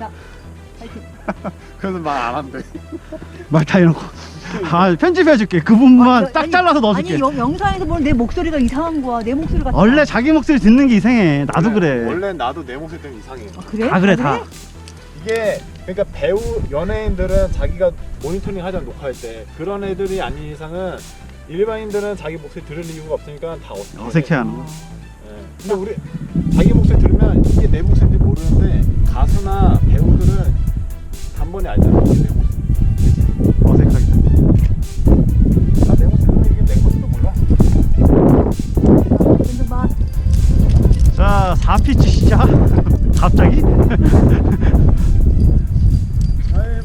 자, 파이팅. 그래서 말안 한대. 말 다 해놓고 아 편집해줄게 그 부분만 아니, 딱 아니, 잘라서 넣어줄게 아니 영, 영상에서 보는 내 목소리가 이상한 거야. 내 목소리 같아. 원래 자기 목소리 듣는 게 이상해 나도 그래 원래 나도 내 목소리 때문에 이상해. 아, 그래? 다 그래 다 이게 그러니까 배우 연예인들은 자기가 모니터링 하잖아 녹화할 때 그런 애들이 아닌 이상은 일반인들은 자기 목소리 들을 이유가 없으니까 다 어색해. 어색해 하는 거 예. 근데 우리 자기 목소리 들으면 이게 내 목소리인지 모르는데 가수나 배우들은 단번에 알잖아 이게 내 목소리. 어색하게 나내 목소리 들으면 이게 내 것도 몰라. 근데 막 자 4피치 시작 갑자기? 잘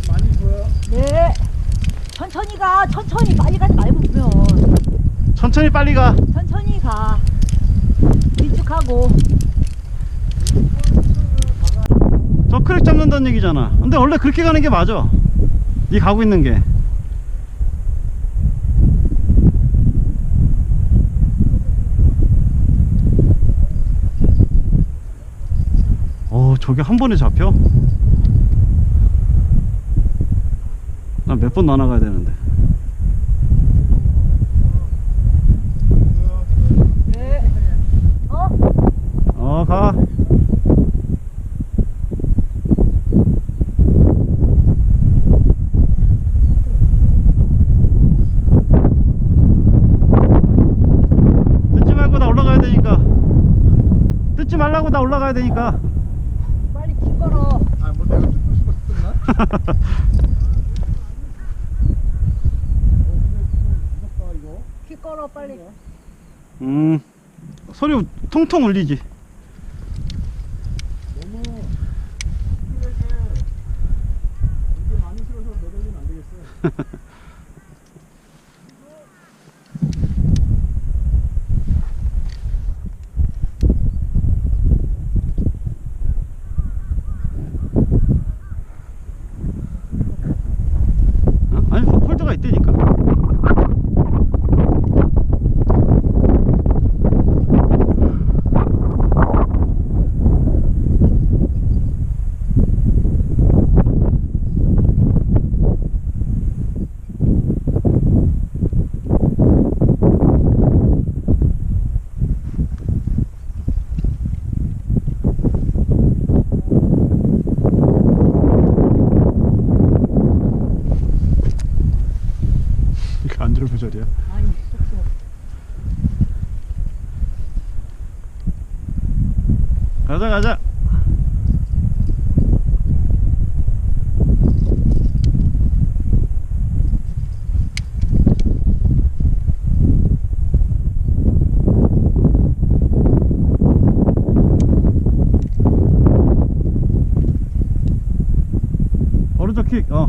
많이 보여. 네. 천천히 가. 천천히 빨리 가지 말고 보면 천천히 빨리 가 천천히 가. 밀쭉하고. 저 크랙 잡는다는 얘기잖아 근데 원래 그렇게 가는 게 맞아 네 가고 있는 게 어, 저게 한 번에 잡혀? 난 몇 번 나눠가야 되는데. 네. 어? 어, 가. 뜯지 말고 나 올라가야 되니까. 뜯지 말라고 나 올라가야 되니까. 빨리 길 걸어. 아뭐 내가 듣고 싶었나? 길 걸어 빨리. 음, 소리 통통 울리지. 너무 힘들게 이게 많이 싫어서 매달리면 안 되겠어. 어? 아니, 홀드가 있다니까. 들어 표절이야. 아니 쏙쏙. 가자, 가자. 오른쪽 킥, 어.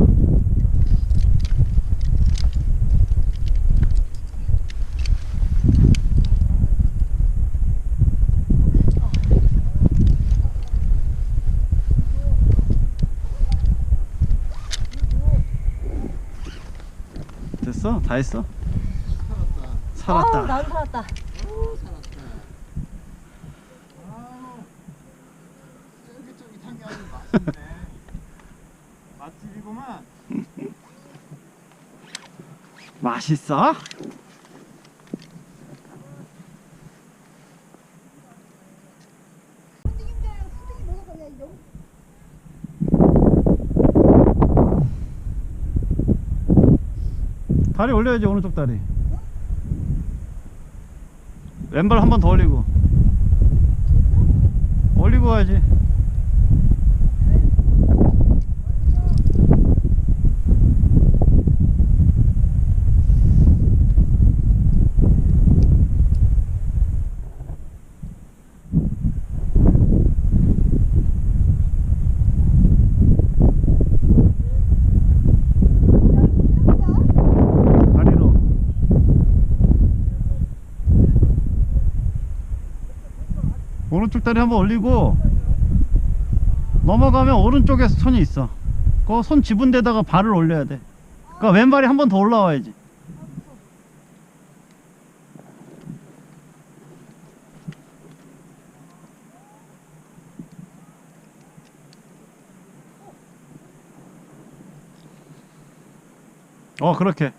됐어? 다 했어? 살았다. 어, 나도 살았다. 쫄깃쫄깃한 게 아주 맛있네. 맛집이구만. 맛있어? 다리 올려야지 오른쪽 다리. 왼발 한 번 더 올리고. 올리고 가야지 줄다리 한번 올리고 넘어가면 오른쪽에 손이 있어. 그 손 집은 데다가 발을 올려야 돼. 그러니까 왼발이 한 번 더 올라와야지. 어 그렇게.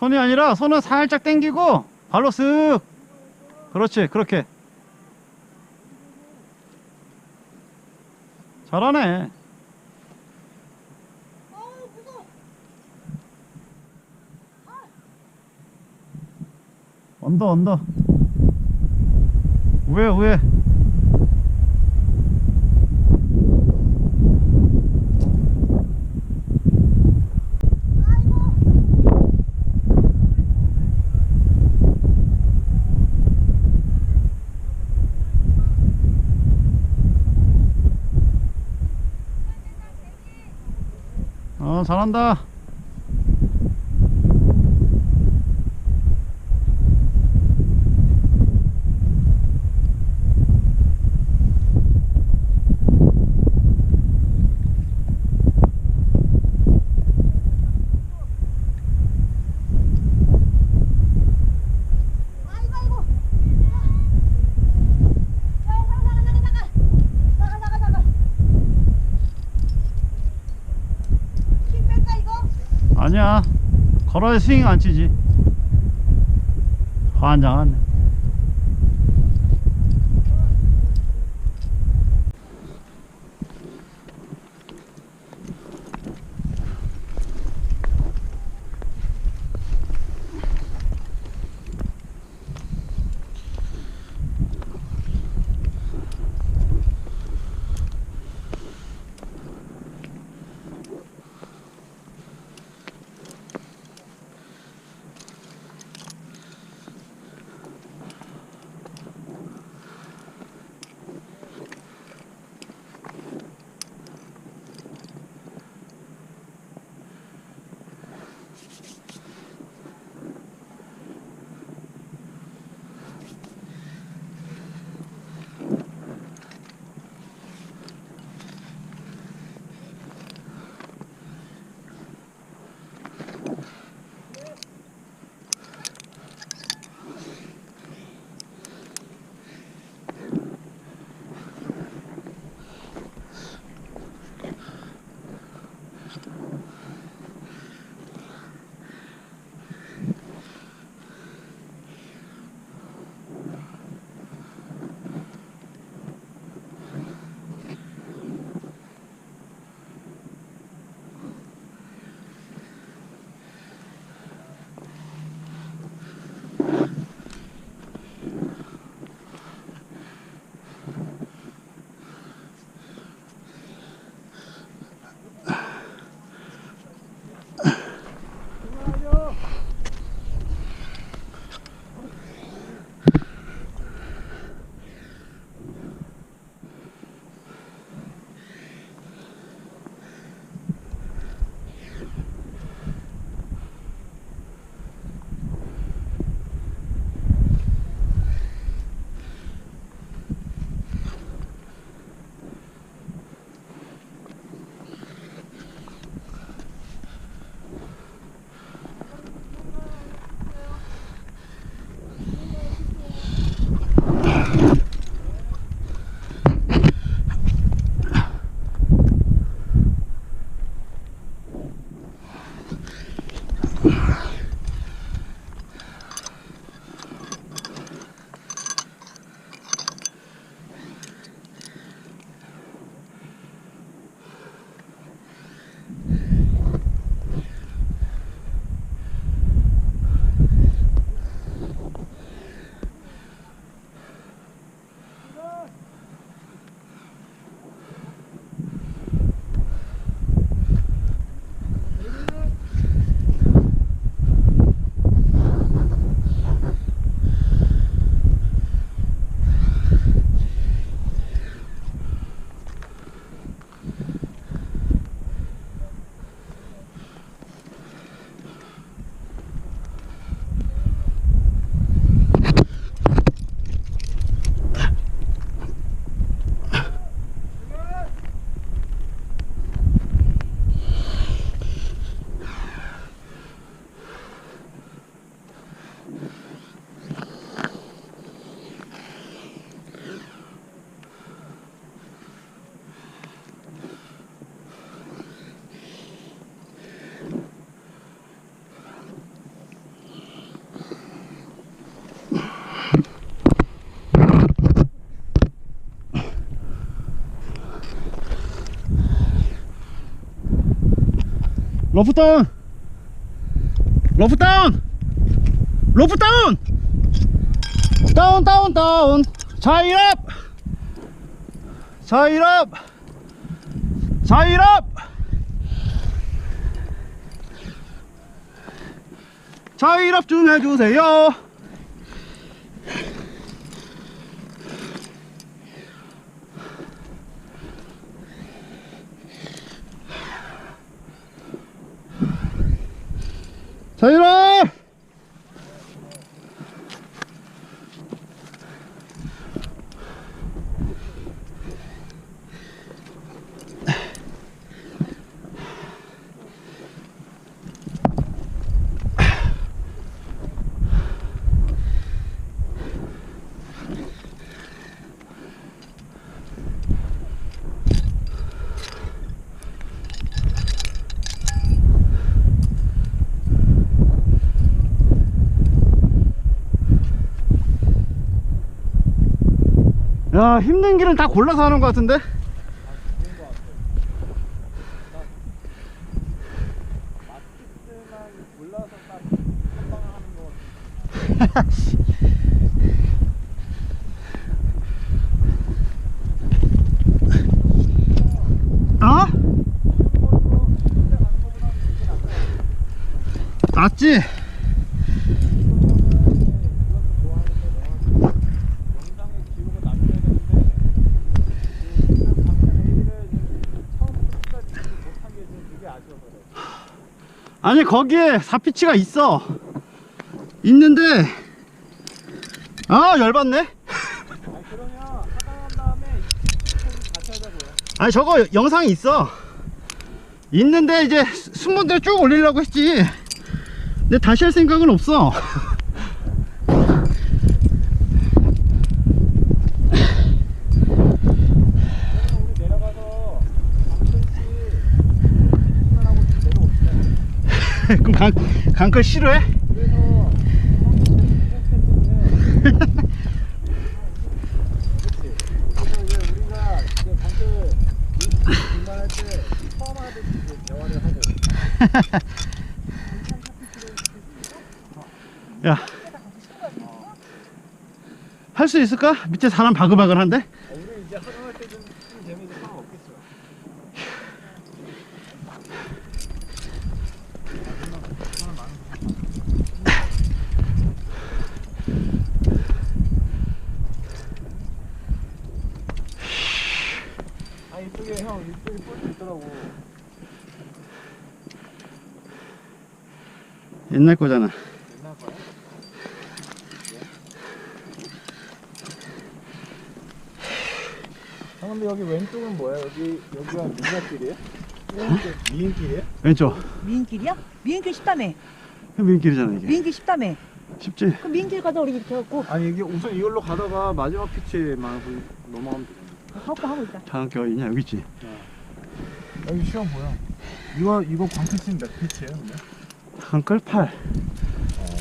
손이 아니라 손은 살짝 당기고 발로 쓱 그렇지 그렇게. 잘하네. 언더 언더. 우회 우회 어 잘한다 아이고 아이고. 야 나가 나가 나가 나가. 나가 나가 나가. 힘 뺄까 이거? 아니야. 걸어야 스윙 안 치지. 환장하네 러프 다운. 러프 다운. 러프 다운. 다운 다운 다운. 자이럽 자이럽 자이럽 자이럽 좀 해주세요 자이럽 야 힘든 길은 다 골라서 하는 것 같은데 어? 낫지? 영상에 기록을 남겨야 되는데 지금 방금 A를 처음부터 끝까지 못한 게 지금 되게 아쉬워서 그래. 아니 거기에 4피치가 있어. 있는데. 아 열받네. 아니 저거 영상이 있어. 있는데 이제 수- 순번대로 쭉 올리려고 했지. 근데 다시 할 생각은 없어 그러면 우리 내려가서 방글씨 하고 내려옵시다. 그럼 강, 강클 싫어해? 야. 할 수 있을까? 밑에 사람 바글바글한데? 아, 우리 이제 하강할 때좀 재미있는 상황 없겠어. 아 이쪽에 형 이쪽에 볼수 있더라고. 옛날 거잖아 옛날 거야? 형 근데 여기 왼쪽은 뭐야? 여기 여기가 민가길이에요? 미인길이에요? 왼쪽 미인길이야? 미인길 쉽다며. 민길이잖아 이게 미인길 쉽다며. 쉽지? 그럼 미인길 가자 우리 이렇게 해갖고 아니 이게 우선 이걸로 가다가 마지막 피치만 넘어가면 되잖아. 하고 하고 있다. 장학교가 있냐 여기 있지 여기 시험 보여. 이거 이거 광피치는 몇 피치예요? 근데? 강클 8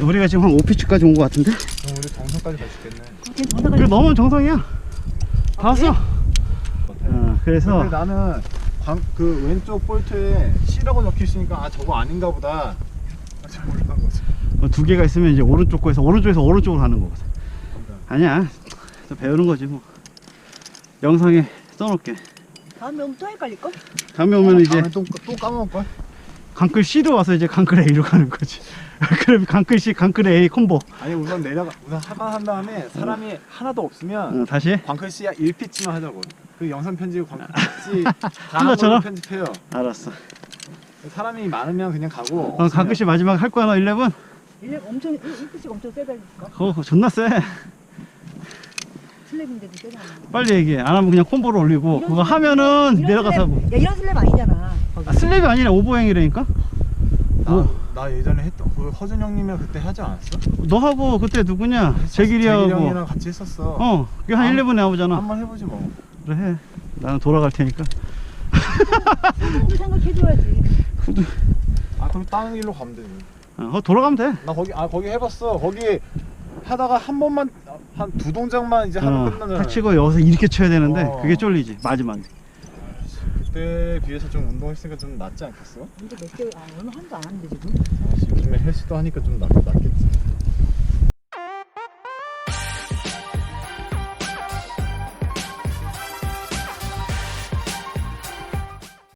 우리가 지금 한 5피치까지 온 것 같은데? 그럼 우리 정선까지 갈 수 있겠네. 그래 넘으면 정상이야 다 왔어 어, 어, 그래서 근데 나는 광, 그 왼쪽 볼트에 C라고 적혀 있으니까 아 저거 아닌가 보다. 아, 잘 모르는 거지. 어, 두 개가 있으면 이제 오른쪽 거에서 오른쪽에서 오른쪽으로 가는 거거든. 아니야 또 배우는 거지 뭐 영상에 써놓을게 다음에 오면 또 헷갈릴걸? 다음에 오면 이제 다음에 또, 또 까먹을 걸? 강클 C로 와서 이제 강클 A로 가는 거지 그럼 강클 C, 강클 A 콤보 아니 우선 내려가 우선 하강한 다음에 사람이 하나도 없으면 어, 다시 광클 씨야 1피치만 하자고. 그 영상 편집 광클 씨한다 것처럼? 편집해요. 알았어 사람이 많으면 그냥 가고. 어, 강클 C 마지막 할 거야 너 11? 얘네 엄청 1피씩 엄청 세다니까. 어, 존나 세 슬랩인데도 세잖아. 빨리 얘기해 안 하면 그냥 콤보로 올리고 그거 하면은 이런 내려가서 슬랩- 하고 야 이런 슬랩 아니잖아. 아, 슬랩이 아니라 오버행이라니까 나, 뭐? 나 예전에 했던 그 허준 형님이랑 그때 하지 않았어? 너하고 그때 누구냐 재길이 재길이하고 형이랑 같이 했었어. 어 그게 한 아, 11에 나오잖아 한 번 해보지 뭐. 그래 해 나는 돌아갈 테니까 후도 생각해줘야지. 아 그럼 다른 길로 가면 되지. 어, 돌아가면 돼 나 거기 아 거기 해봤어. 거기 하다가 한 번만 한 두 동작만 이제 하면 어, 끝나잖아. 탁 치고 여기서 이렇게 쳐야 되는데 어. 그게 쫄리지 마지막에 그때에 비해서 좀 운동했으니까 좀 낫지 않겠어? 이제 몇 개월 아 얼마 한도 안 하는데 지금 아씨 요즘에 헬스도 하니까 좀 낫, 낫겠지